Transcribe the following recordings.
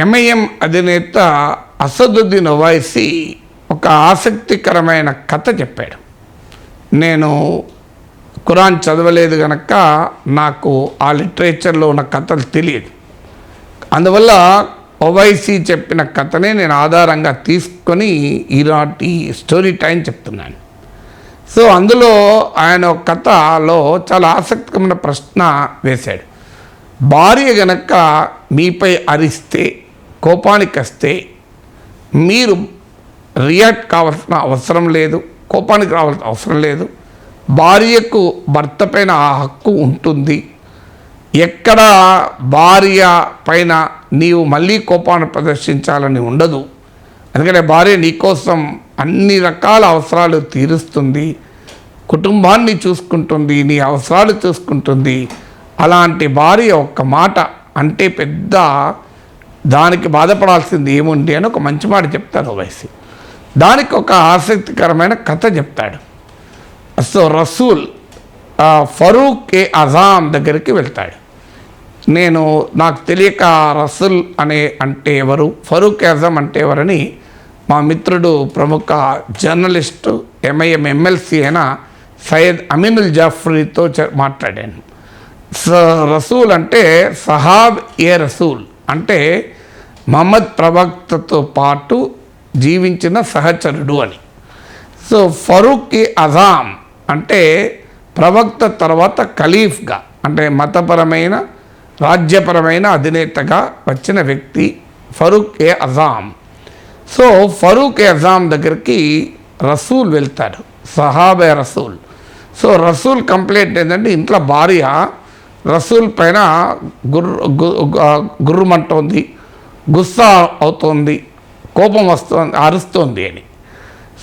MIM అధినేత అసదుద్దీన్ ఒవైసీ ఒక ఆసక్తికరమైన కథ చెప్పాడు. నేను ఖురాన్ చదవలేదు కనుక నాకు ఆ లిటరేచర్లో ఉన్న కథలు తెలియదు. అందువల్ల ఒవైసీ చెప్పిన కథనే నేను ఆధారంగా తీసుకొని ఈనాటి స్టోరీ టైం చెప్తున్నాను. సో అందులో ఆయన ఒక కథలో చాలా ఆసక్తికరమైన ప్రశ్న వేశాడు. భార్య గనక మీపై అరిస్తే కోపానికి వస్తే మీరు రియాక్ట్ కావాల్సిన అవసరం లేదు కోపానికి రావాల్సిన అవసరం లేదు. భార్యకు భర్త పైన ఆ హక్కు ఉంటుంది. ఎక్కడ భార్య పైన నీవు మళ్ళీ కోపాన్ని ప్రదర్శించాలని ఉండదు. ఎందుకంటే భార్య నీకోసం అన్ని రకాల అవసరాలు తీరుస్తుంది. కుటుంబాన్ని చూసుకుంటుంది నీ అవసరాలు చూసుకుంటుంది. అలాంటి భార్య ఒక్క మాట అంటే పెద్ద దానికి బాధపడాల్సింది ఏముంది అని ఒక మంచి మాట చెప్తాడు వయసు దానికి ఒక ఆసక్తికరమైన కథ చెప్తాడు. సో రసూల్ ఫరూక్ ఏ అజాం దగ్గరికి వెళ్తాడు. నేను నాకు తెలియక రసూల్ అనే అంటే ఎవరు ఫరూక్ ఏ అజాం అంటే ఎవరని మా మిత్రుడు ప్రముఖ జర్నలిస్టు ఎంఐఎం ఎమ్మెల్సీ అయిన సయ్యద్ అమీనుల్ జాఫ్రీతో మాట్లాడాను. స- రసూల్ అంటే సహాబ్ ఏ రసూల్. అంటే మహమ్మద్ ప్రవక్తతో పాటు జీవించిన సహచరుడు అని. సో ఫరూక్ అజాం అంటే ప్రవక్త తర్వాత ఖలీఫ్గా అంటే మతపరమైన రాజ్యపరమైన అధినేతగా వచ్చిన వ్యక్తి ఫరూక్ ఏ అజాం సో ఫరూక్ ఏ అజాం దగ్గరికి రసూల్ వెళ్తాడు సహాబే రసూల్. సో రసూల్ కంప్లైంట్ ఏంటంటే ఇంట్లో భార్య రసూల్ పైన గుర్రు గు- గుర్రుమంటోంది గుస్సా అవుతోంది కోపం వస్తుంది అరుస్తోంది అని.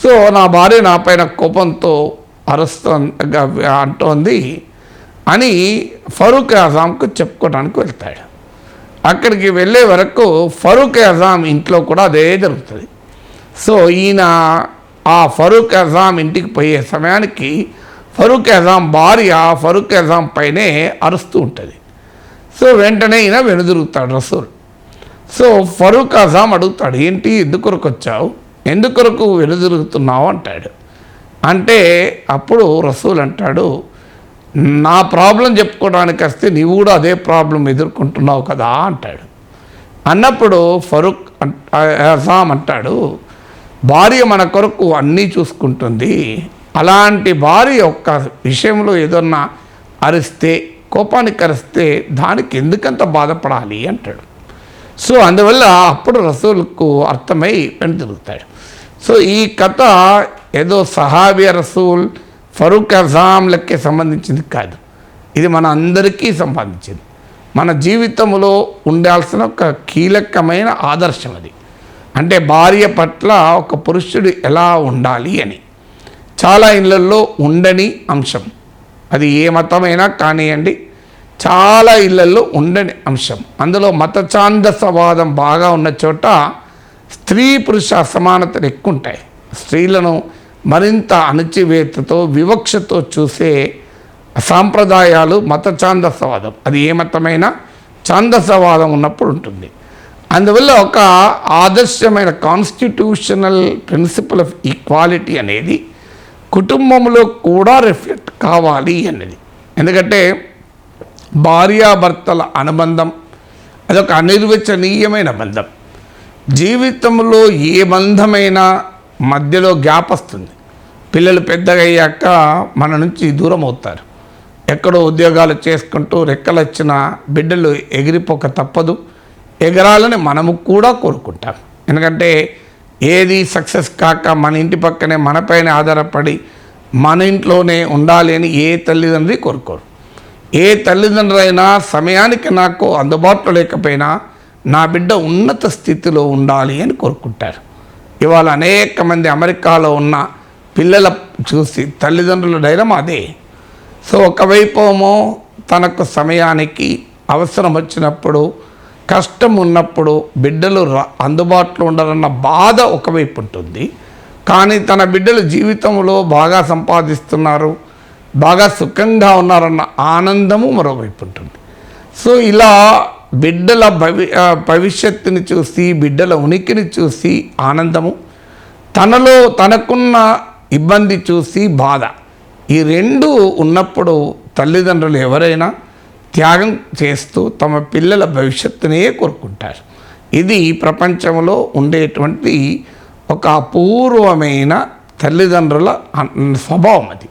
సో నా భార్య నా పైన కోపంతో అరుస్తుంది అంటోంది అని ఫరూక్ అజాంకు చెప్పుకోవడానికి వెళ్తాడు. అక్కడికి వెళ్ళే వరకు ఫరూక్ అజాం ఇంట్లో కూడా అదే జరుగుతుంది. సో ఈయన ఆ ఫరూక్ అజాం ఇంటికి పోయే సమయానికి ఫరూక్ అజాం భార్య ఫరూక్ అజాం పైనే అరుస్తూ ఉంటుంది. సో వెంటనే ఈయన వెనుదిరుగుతాడు రసూల్. సో ఫరూక్ అజాం అడుగుతాడు ఏంటి ఎందుకొరకు వచ్చావు ఎందుకొరకు వెనుదిరుగుతున్నావు? అంటాడు. అంటే అప్పుడు రసూల్ అంటాడు నా ప్రాబ్లం చెప్పుకోవడానికి వస్తే నీవు కూడా అదే ప్రాబ్లం ఎదుర్కొంటున్నావు కదా అంటాడు. అన్నప్పుడు ఫరూక్ అజాం అంటాడు భార్య మన కొరకు అన్నీ చూసుకుంటుంది అలాంటి భార్య యొక్క విషయంలో ఏదన్నా అరిస్తే కోపానికి అరిస్తే దానికి ఎందుకంత బాధపడాలి అంటాడు. సో అందువల్ల అప్పుడు రసూల్కు అర్థమై వెనుతిరుగుతాడు సో ఈ కథ ఏదో సహాబియ రసూల్ ఫరూక్ అజాంలకే సంబంధించింది కాదు. ఇది మన అందరికీ సంబంధించింది. మన జీవితంలో ఉండాల్సిన ఒక కీలకమైన ఆదర్శం అది. అంటే భార్య పట్ల ఒక పురుషుడు ఎలా ఉండాలి అని. చాలా ఇళ్ళల్లో ఉండని అంశం. అది ఏ మతమైనా కానివ్వండి చాలా ఇళ్ళల్లో ఉండని అంశం. అందులో మతఛాందసవాదం బాగా ఉన్న చోట స్త్రీ పురుష అసమానతలు ఎక్కువ ఉంటాయి స్త్రీలను మరింత అణచివేతతో వివక్షతో చూసే సాంప్రదాయాలు మత ఛాందసవాదం. అది ఏ మతమైనా ఛాందసవాదం ఉన్నప్పుడు ఉంటుంది. అందువల్ల ఒక ఆదర్శమైన కాన్స్టిట్యూషనల్ ప్రిన్సిపల్ ఆఫ్ ఈక్వాలిటీ అనేది కుటుంబంలో కూడా రిఫ్లెక్ట్ కావాలి అన్నది. ఎందుకంటే భార్యాభర్తల అనుబంధం అదొక అనిర్వచనీయమైన బంధం. జీవితంలో ఏ బంధమైనా మధ్యలో గ్యాప్ వస్తుంది. పిల్లలు పెద్దగయ్యాక మన నుంచి దూరం అవుతారు. ఎక్కడో ఉద్యోగాలు చేసుకుంటూ రెక్కలచ్చిన బిడ్డలు ఎగిరిపోక తప్పదు. ఎగరాలని మనము కూడా కోరుకుంటాం. ఎందుకంటే ఏది సక్సెస్ కాక మన ఇంటి పక్కనే మనపైన ఆధారపడి మన ఇంట్లోనే ఉండాలి అని ఏ తల్లిదండ్రి కోరుకోరు. ఏ తల్లిదండ్రులైనా సమయానికి నాకు అందుబాటులో లేకపోయినా నా బిడ్డ ఉన్నత స్థితిలో ఉండాలి అని కోరుకుంటారు. ఇవాళ అనేక మంది అమెరికాలో ఉన్న పిల్లల చూసి తల్లిదండ్రుల డైలమా అదే. సో ఒకవైపు ఏమో తనకు సమయానికి అవసరం వచ్చినప్పుడు కష్టం ఉన్నప్పుడు బిడ్డలు రా- అందుబాటులో ఉండాలన్న బాధ ఒకవైపు ఉంటుంది. కానీ తన బిడ్డలు జీవితంలో బాగా సంపాదిస్తున్నారు బాగా సుఖంగా ఉన్నారన్న ఆనందము మరోవైపు ఉంటుంది. సో ఇలా బిడ్డల భవి భవిష్యత్తుని చూసి బిడ్డల ఉనికిని చూసి ఆనందము తనలో తనకున్న ఇబ్బంది చూసి బాధ. ఈ రెండు ఉన్నప్పుడు తల్లిదండ్రులు ఎవరైనా త్యాగం చేస్తూ తమ పిల్లల భవిష్యత్తునే కోరుకుంటారు. ఇది ప్రపంచంలో ఉండేటువంటి ఒక అపూర్వమైన తల్లిదండ్రుల స్వభావం అది.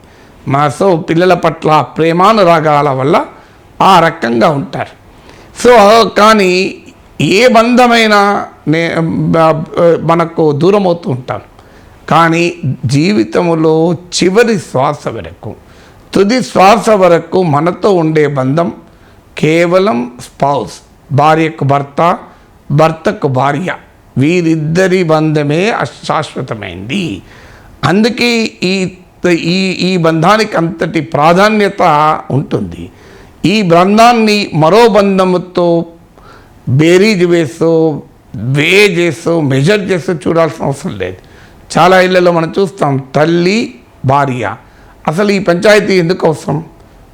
మా సో పిల్లల పట్ల ప్రేమానురాగాల వల్ల ఆ రకంగా ఉంటారు. సో కానీ ఏ బంధమైనా నే మనకు దూరం అవుతూ ఉంటాం. కానీ జీవితంలో చివరి శ్వాస వరకు తుది శ్వాస వరకు మనతో ఉండే బంధం కేవలం స్పౌస్ భార్యకు భర్త భర్తకు భార్య. వీరిద్దరి బంధమే అశాశ్వతమైంది. అందుకే ఈ ఈ ఈ బంధానికి అంతటి ప్రాధాన్యత ఉంటుంది. ఈ బంధాన్ని మరో బంధముతో బేరీజ్ వేస్తూ వే చేస్తూ మెజర్ చేస్తూ చూడాల్సిన అవసరం లేదు. చాలా ఇళ్ళలో మనం చూస్తాం తల్లి భార్య. అసలు ఈ పంచాయతీ ఎందుకు అవసరం?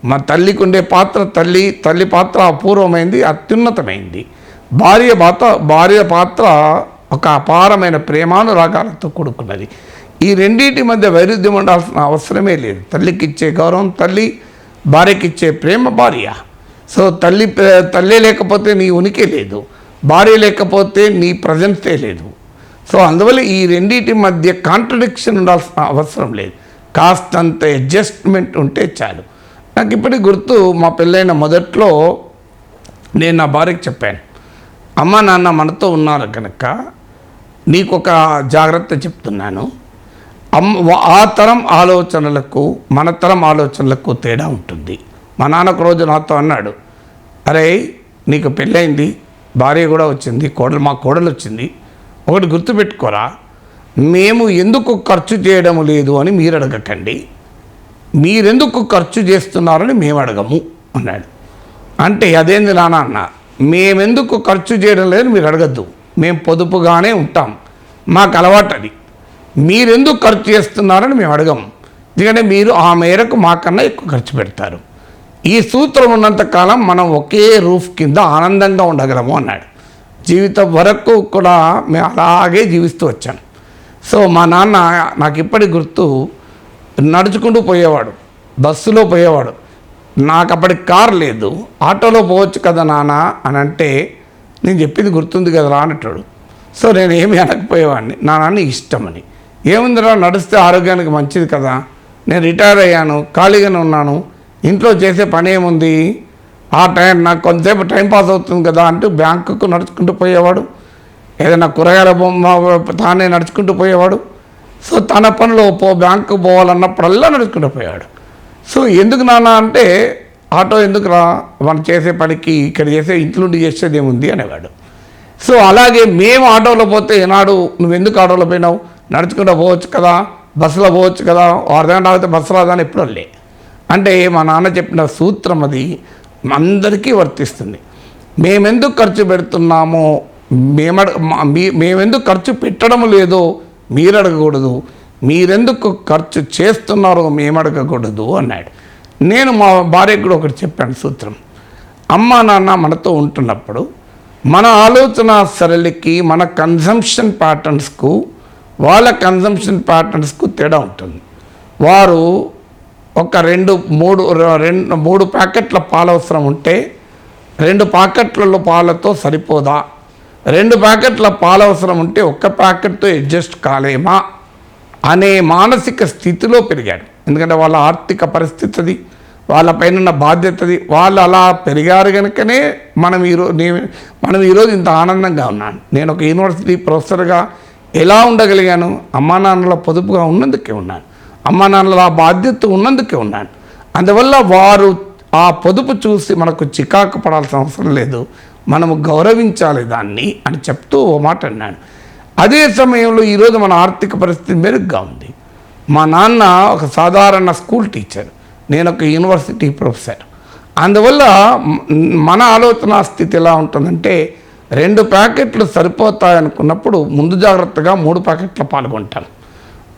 మా తల్లికి ఉండే పాత్ర తల్లి తల్లి పాత్ర అపూర్వమైంది అత్యున్నతమైంది. భార్య పాత్ర భార్య పాత్ర ఒక అపారమైన ప్రేమానురాగాలతో కూడుకున్నది. ఈ రెండింటి మధ్య వైరుధ్యం ఉండాల్సిన అవసరమే లేదు. తల్లికి ఇచ్చే గౌరవం తల్లి భార్యకి ఇచ్చే ప్రేమ భార్య. సో తల్లి తల్లి లేకపోతే నీ ఉనికి లేదు. భార్య లేకపోతే నీ ప్రజెన్సే లేదు. సో అందువల్ల ఈ రెండింటి మధ్య కాంట్రడిక్షన్ ఉండాల్సిన అవసరం లేదు. కాస్తంత అడ్జస్ట్మెంట్ ఉంటే చాలు. నాకు ఇప్పటికి గుర్తు మా పెళ్ళైన మొదట్లో నేను నా భార్యకి చెప్పాను అమ్మ నాన్న మనతో ఉన్నారు కనుక నీకు ఒక జాగ్రత్త చెప్తున్నాను. అమ్మ ఆ తరం ఆలోచనలకు మన తరం ఆలోచనలకు తేడా ఉంటుంది. మా నాన్న ఒక రోజు నాతో అన్నాడు అరే నీకు పెళ్ళైంది భార్య కూడా వచ్చింది కోడలు మా కోడలు వచ్చింది. ఒకటి గుర్తుపెట్టుకోరా మేము ఎందుకు ఖర్చు చేయడం లేదు అని మీరు అడగకండి. మీరెందుకు ఖర్చు చేస్తున్నారని మేము అడగము అన్నాడు. అంటే అదేంది నాన్న అన్న మేమెందుకు ఖర్చు చేయడం లేదని మీరు అడగద్దు. మేము పొదుపుగానే ఉంటాం. మాకు అలవాటు అది. మీరెందుకు ఖర్చు చేస్తున్నారని మేము అడగము ఎందుకంటే మీరు ఆ మేరకు మాకన్నా ఎక్కువ ఖర్చు పెడతారు. ఈ సూత్రం ఉన్నంతకాలం మనం ఒకే రూఫ్ కింద ఆనందంగా ఉండగలము అన్నాడు. జీవితం వరకు కూడా మేము అలాగే జీవిస్తూ వచ్చాను సో మా నాన్న నాకు ఇప్పటి గుర్తు నడుచుకుంటూ పోయేవాడు. బస్సులో పోయేవాడు. నాకు అప్పటి కార్ లేదు. ఆటోలో పోవచ్చు కదా నాన్న అని అంటే నేను చెప్పింది గుర్తుంది కదరా అన్నట్టాడు సో నేను ఏమి అనకపోయేవాడిని. నా నాన్న ఇష్టమని. ఏముందిరా నడిస్తే ఆరోగ్యానికి మంచిది కదా. నేను రిటైర్ అయ్యాను ఖాళీగానే ఉన్నాను. ఇంట్లో చేసే పని ఏముంది? ఆ టైం నాకు కొంతసేపు టైం పాస్ అవుతుంది కదా అంటూ బ్యాంకుకు నడుచుకుంటూ పోయేవాడు. ఏదైనా కూరగాయల బొమ్మ తానే నడుచుకుంటూ పోయేవాడు. సో తన పనిలో పో బ్యాంకు పోవాలన్నప్పుడల్లా నడుచుకుంటూ పోయాడు. సో ఎందుకు నాన్న అంటే ఆటో ఎందుకు రా మనం చేసే పనికి ఇక్కడ చేసే ఇంట్లోండి చేసేది ఏముంది అనేవాడు. సో అలాగే మేము ఆటోలో పోతే ఏనాడు నువ్వు ఎందుకు ఆటోలో పోయినావు? నడుచుకుంటూ పోవచ్చు కదా బస్సులో పోవచ్చు కదా అర్ధగంట ఆగితే బస్సు రాదని ఎప్పుడు లే. అంటే మా నాన్న చెప్పిన సూత్రం అది అందరికీ వర్తిస్తుంది. మేమెందుకు ఖర్చు పెడుతున్నామో మేమ మేమెందుకు ఖర్చు పెట్టడం లేదో మీరు అడగకూడదు మీరెందుకు ఖర్చు చేస్తున్నారో మేము అడగకూడదు అన్నాడు. నేను మా భార్యకు కూడా ఒకటి చెప్పాను సూత్రం. అమ్మ నాన్న మనతో ఉంటున్నప్పుడు మన ఆలోచన సరళికి మన కన్జంప్షన్ ప్యాటర్న్స్కు వాళ్ళ కన్జంప్షన్ ప్యాటర్న్స్కు తేడా ఉంటుంది. వారు ఒక రెండు మూడు రెండు మూడు ప్యాకెట్ల పాలు అవసరం ఉంటే రెండు ప్యాకెట్లలో పాలతో సరిపోదా? రెండు ప్యాకెట్ల పాలు అవసరం ఉంటే ఒక్క ప్యాకెట్తో అడ్జస్ట్ కాలేమా? అనే మానసిక స్థితిలో పెరిగాడు. ఎందుకంటే వాళ్ళ ఆర్థిక పరిస్థితి అది వాళ్ళపైన ఉన్న బాధ్యతది వాళ్ళు అలా పెరిగారు కనుకనే మనం ఈరోజు మనం ఈరోజు ఇంత ఆనందంగా ఉన్నాను నేను ఒక యూనివర్సిటీ ప్రొఫెసర్గా ఎలా ఉండగలిగాను? అమ్మా నాన్నల పొదుపుగా ఉన్నందుకే ఉన్నాను. అమ్మా నాన్నల ఆ బాధ్యత ఉన్నందుకే ఉన్నాను. అందువల్ల వారు ఆ పొదుపు చూసి మనకు చికాకు పడాల్సిన అవసరం లేదు. మనము గౌరవించాలి దాన్ని అని చెప్తూ ఓ మాట అన్నాను అదే సమయంలో ఈరోజు మన ఆర్థిక పరిస్థితి మెరుగ్గా ఉంది. మా నాన్న ఒక సాధారణ స్కూల్ టీచర్ నేను ఒక యూనివర్సిటీ ప్రొఫెసర్. అందువల్ల మన ఆలోచన స్థితి ఎలా ఉంటుందంటే రెండు ప్యాకెట్లు సరిపోతాయనుకున్నప్పుడు ముందు జాగ్రత్తగా మూడు ప్యాకెట్లు పాల్గొంటాను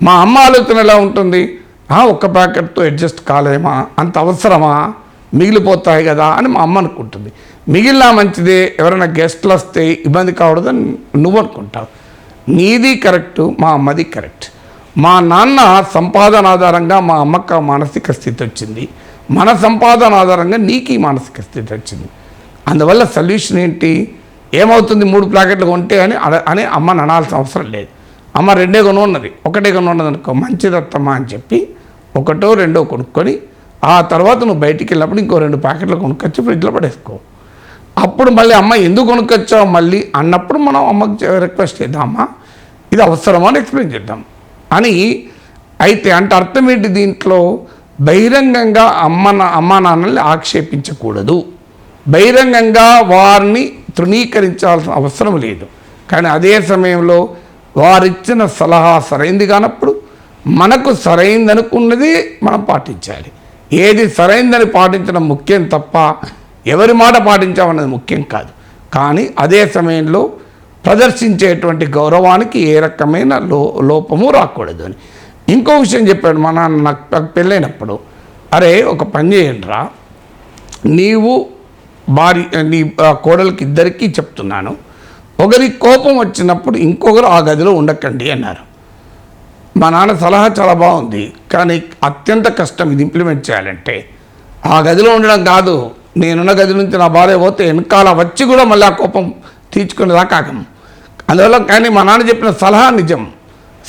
మా అమ్మ ఆలోచన ఎలా ఉంటుంది? ఒక్క ప్యాకెట్తో అడ్జస్ట్ కాలేమా? అంత అవసరమా? మిగిలిపోతాయి కదా అని మా అమ్మ అనుకుంటుంది. మిగిలిన మంచిదే ఎవరైనా గెస్ట్లు వస్తే ఇబ్బంది కావడదని నువ్వు అనుకుంటావు. నీది కరెక్ట్ మా అమ్మది కరెక్ట్ మా నాన్న సంపాదన ఆధారంగా మా అమ్మకు మానసిక స్థితి వచ్చింది. మన సంపాదన ఆధారంగా నీకు ఈ మానసిక స్థితి వచ్చింది. అందువల్ల సొల్యూషన్ ఏంటి? ఏమవుతుంది? మూడు ప్యాకెట్లు కొంటే అని అని అమ్మని అనాల్సిన అవసరం లేదు. అమ్మ రెండే కొను ఉన్నది ఒకటే కొను ఉన్నది అనుకో మంచిదత్తమ్మా అని చెప్పి ఒకటో రెండో కొనుక్కొని ఆ తర్వాత నువ్వు బయటికి వెళ్ళినప్పుడు ఇంకో రెండు ప్యాకెట్లు కొనుక్కొచ్చి ఫ్రిడ్జ్లో పడేసుకో. అప్పుడు మళ్ళీ అమ్మ ఎందుకు కొనుక్కొచ్చావు మళ్ళీ అన్నప్పుడు మనం అమ్మకి రిక్వెస్ట్ చేద్దాం అమ్మ ఇది అవసరమా అని ఎక్స్ప్లెయిన్ చేద్దాం. అని అయితే అంటే అర్థం ఏంటి దీంట్లో? బహిరంగంగా అమ్మ నా- నాన్నల్ని ఆక్షేపించకూడదు. బహిరంగంగా వారిని తృణీకరించాల్సిన అవసరం లేదు. కానీ అదే సమయంలో వారిచ్చిన సలహా సరైంది కానప్పుడు మనకు సరైంది అనుకున్నది మనం పాటించాలి. ఏది సరైందని పాటించడం ముఖ్యం తప్ప ఎవరి మాట పాటించామన్నది ముఖ్యం కాదు. కానీ అదే సమయంలో ప్రదర్శించేటువంటి గౌరవానికి ఏ రకమైన లో లోపము రాకూడదు అని. ఇంకో విషయం చెప్పాడు మా నాన్న నాకు పెళ్ళైనప్పుడు. అరే ఒక పని చేయండి రా నీవు భార్య నీ ఆ, ఇద్దరికీ చెప్తున్నాను. ఒకరి కోపం వచ్చినప్పుడు ఇంకొకరు ఆ గదిలో ఉండకండి అన్నారు. మా నాన్న సలహా చాలా బాగుంది. కానీ అత్యంత కష్టం ఇది ఇంప్లిమెంట్ చేయాలంటే. ఆ గదిలో ఉండడం కాదు. నేనున్న గది నుంచి నా భార్య పోతే వెనకాల వచ్చి కూడా మళ్ళీ ఆ కోపం తీర్చుకునేదాకా ఆగం అందువల్ల కానీ మా నాన్న చెప్పిన సలహా నిజం.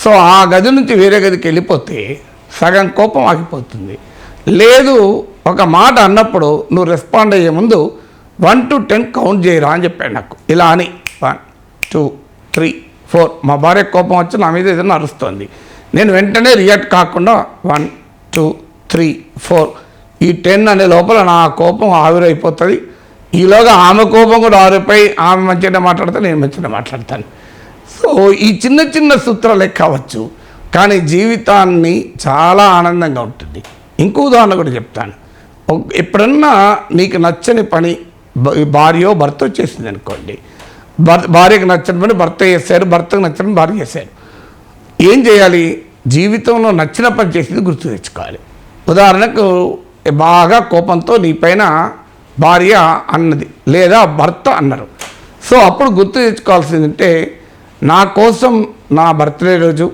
సో ఆ గది నుంచి వేరే గదికి వెళ్ళిపోతే సగం కోపం ఆగిపోతుంది. లేదు ఒక మాట అన్నప్పుడు నువ్వు రెస్పాండ్ అయ్యే ముందు వన్ టు టెన్ కౌంట్ చేయరా అని చెప్పాడు నాకు. ఇలా అని. వన్ టూ త్రీ ఫోర్ మా భార్య కోపం వచ్చి నా మీద ఏదైనా అరుస్తుంది. నేను వెంటనే రియాక్ట్ కాకుండా వన్ టూ త్రీ ఫోర్ ఈ టెన్ అనే లోపల నా కోపం ఆవిరైపోతుంది. ఈలోగా ఆమె కోపం కూడా ఆవిరైపోయి ఆమె మంచిగా మాట్లాడితే నేను మంచిగా మాట్లాడతాను. సో ఈ చిన్న చిన్న సూత్రాలే కావచ్చు. కానీ జీవితాన్ని చాలా ఆనందంగా ఉంటుంది. ఇంకో ఉదాహరణ కూడా చెప్తాను. ఎప్పుడన్నా నీకు నచ్చని పని భార్యో భర్త వచ్చేసింది అనుకోండి. భర్త భార్యకు నచ్చని పని భర్త చేశారు భర్తకు నచ్చని భార్య చేశారు ఏం చేయాలి? జీవితంలో నచ్చిన పని చేసింది గుర్తు తెచ్చుకోవాలి. ఉదాహరణకు బాగా కోపంతో నీ పైన భార్య అన్నది లేదా భర్త అన్నారు. సో అప్పుడు గుర్తు తెచ్చుకోవాల్సిందంటే నా కోసం నా బర్త్డే రోజు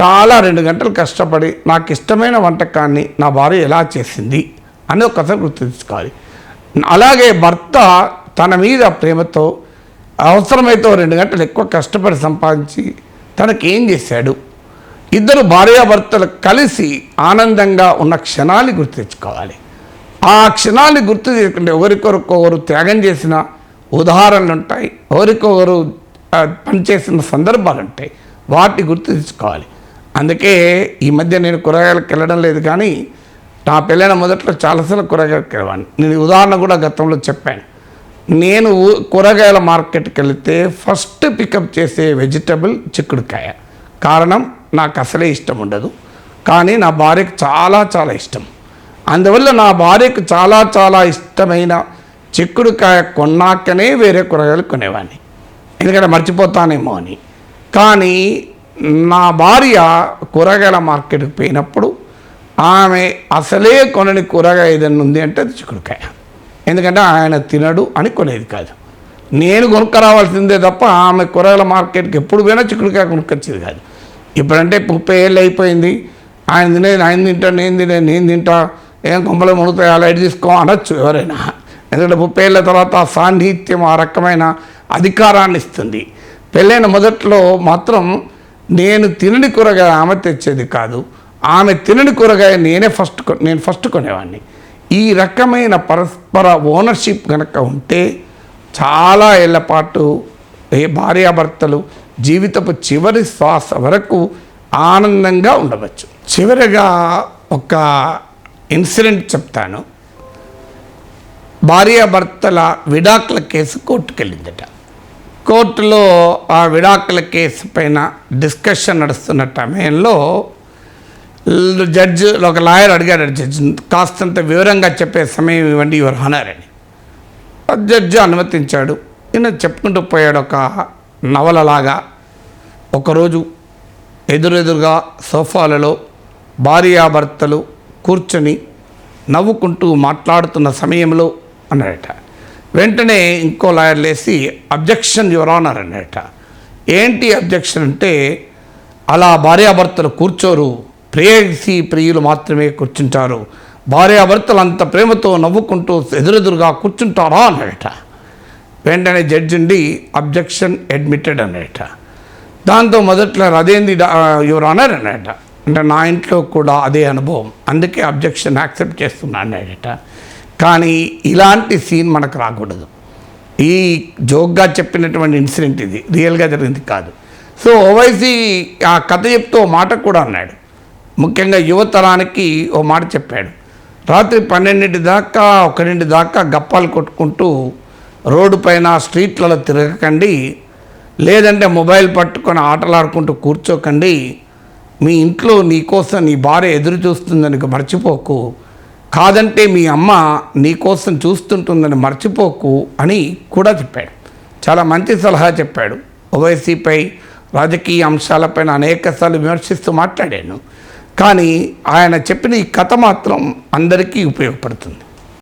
చాలా రెండు గంటలు కష్టపడి నాకు ఇష్టమైన వంటకాన్ని నా భార్య ఎలా చేసింది అని ఒకసారి గుర్తు తెచ్చుకోవాలి. అలాగే భర్త తన మీద ప్రేమతో అవసరమైతే రెండు గంటలు ఎక్కువ కష్టపడి సంపాదించి తనకేం చేశాడు? ఇద్దరు భార్యాభర్తలు కలిసి ఆనందంగా ఉన్న క్షణాన్ని గుర్తు తెచ్చుకోవాలి. ఆ క్షణాన్ని గుర్తు తెచ్చుకుంటే ఒకరికొరకొకరు త్యాగం చేసిన ఉదాహరణలు ఉంటాయి ఒకరికొకరు పనిచేసిన సందర్భాలు ఉంటాయి వాటిని గుర్తు తెచ్చుకోవాలి. అందుకే ఈ మధ్య నేను కూరగాయలకు వెళ్ళడం లేదు కానీ నా పెళ్ళైన మొదట్లో చాలాసార్లు కూరగాయలకు వెళ్ళాను నేను ఉదాహరణ కూడా గతంలో చెప్పాను. నేను కూరగాయల మార్కెట్కి వెళితే ఫస్ట్ పికప్ చేసే వెజిటబుల్ చిక్కుడుకాయ. కారణం నాకు అసలే ఇష్టం ఉండదు. కానీ నా భార్యకు చాలా చాలా ఇష్టం. అందువల్ల నా భార్యకు చాలా చాలా ఇష్టమైన చిక్కుడుకాయ కొన్నాకనే వేరే కూరగాయలు కొనేవాడిని ఎందుకంటే మర్చిపోతానేమో అని. కానీ నా భార్య కూరగాయల మార్కెట్కి పోయినప్పుడు ఆమె అసలే కొనని కూరగాయ ఏదైనా ఉంది అంటే అది చిక్కుడుకాయ. ఎందుకంటే ఆయన తినడు అని కొనేది కాదు. నేను కొనుక్కరావాల్సిందే తప్ప ఆమె కూరగాయల మార్కెట్కి ఎప్పుడు పోయినా చిక్కుడుకాయ కొనుక్కొచ్చేది కాదు. ఇప్పుడంటే ముప్పై ఏళ్ళు అయిపోయింది. ఆయన తినేది ఆయన తింటా నేను తినే నేను తింటా. ఏం కొంపలు మునుగుతాయి అలా తీసుకో అనొచ్చు ఎవరైనా. ఎందుకంటే ముప్పై ఏళ్ళ తర్వాత సాన్నిహిత్యం ఆ రకమైన అధికారాన్ని ఇస్తుంది. పెళ్ళైన మొదట్లో మాత్రం నేను తినని కూరగాయ ఆమె తెచ్చేది కాదు. ఆమె తినని కూరగాయ నేనే ఫస్ట్ నేను ఫస్ట్ కొనేవాడిని ఈ రకమైన పరస్పర ఓనర్షిప్ కనుక ఉంటే చాలా ఏళ్ళ పాటు ఏ భార్యాభర్తలు జీవితపు చివరి శ్వాస వరకు ఆనందంగా ఉండవచ్చు. చివరిగా ఒక ఇన్సిడెంట్ చెప్తాను. భార్యాభర్తల విడాకుల కేసు కోర్టుకెళ్ళిందట. కోర్టులో ఆ విడాకుల కేసు పైన డిస్కషన్ నడుస్తున్న సమయంలో జడ్జ్ జడ్జి ఒక లాయర్ అడిగాడు జడ్జి కాస్తంత వివరంగా చెప్పే సమయం ఇవ్వండి యువర్ హనర్ అని. ఆ జడ్జి అనుమతించాడు. ఈయన చెప్పుకుంటూ పోయాడు ఒక నవలలాగా ఒకరోజు ఎదురెదురుగా సోఫాలలో భార్యాభర్తలు కూర్చొని నవ్వుకుంటూ మాట్లాడుతున్న సమయంలో అన్నాడట వెంటనే ఇంకో లాయర్ లేసి అబ్జెక్షన్ యువరానర్ అన్నట ఏంటి అబ్జెక్షన్ అంటే అలా భార్యాభర్తలు కూర్చోరు ప్రేయసి ప్రియులు మాత్రమే కూర్చుంటారు భార్యాభర్తలు అంత ప్రేమతో నవ్వుకుంటూ ఎదురెదురుగా కూర్చుంటారా అన్నట వెంటనే జడ్జి ఉండి అబ్జెక్షన్ అడ్మిటెడ్ అనేట దాంతో మొదట్లో అదేంది యువర్ ఆనర్ అనేట అంటే నా ఇంట్లో కూడా అదే అనుభవం. అందుకే అబ్జెక్షన్ యాక్సెప్ట్ చేస్తున్నాను అనేట కానీ ఇలాంటి సీన్ మనకు రాకూడదు. ఈ జోక్గా చెప్పినటువంటి ఇన్సిడెంట్ ఇది. రియల్గా జరిగింది కాదు. సో ఓవైసీ ఆ కథ చెప్తూ ఓ మాట కూడా అన్నాడు. ముఖ్యంగా యువతరానికి ఓ మాట చెప్పాడు. రాత్రి పన్నెండింటి దాకా ఒకరింటి దాకా గప్పాలు కొట్టుకుంటూ రోడ్డు పైన స్ట్రీట్లలో తిరగకండి లేదంటే మొబైల్ పట్టుకొని ఆటలాడుకుంటూ కూర్చోకండి. మీ ఇంట్లో నీ కోసం నీ భార్య ఎదురు చూస్తుందని మర్చిపోకు. కాదంటే మీ అమ్మ నీకోసం చూస్తుంటుందని మర్చిపోకు అని కూడా చెప్పాడు. చాలా మంచి సలహా చెప్పాడు. ఓవైసీపై రాజకీయ అంశాలపైన అనేకసార్లు విమర్శిస్తూ మాట్లాడాను. కానీ ఆయన చెప్పిన ఈ కథ మాత్రం అందరికీ ఉపయోగపడుతుంది.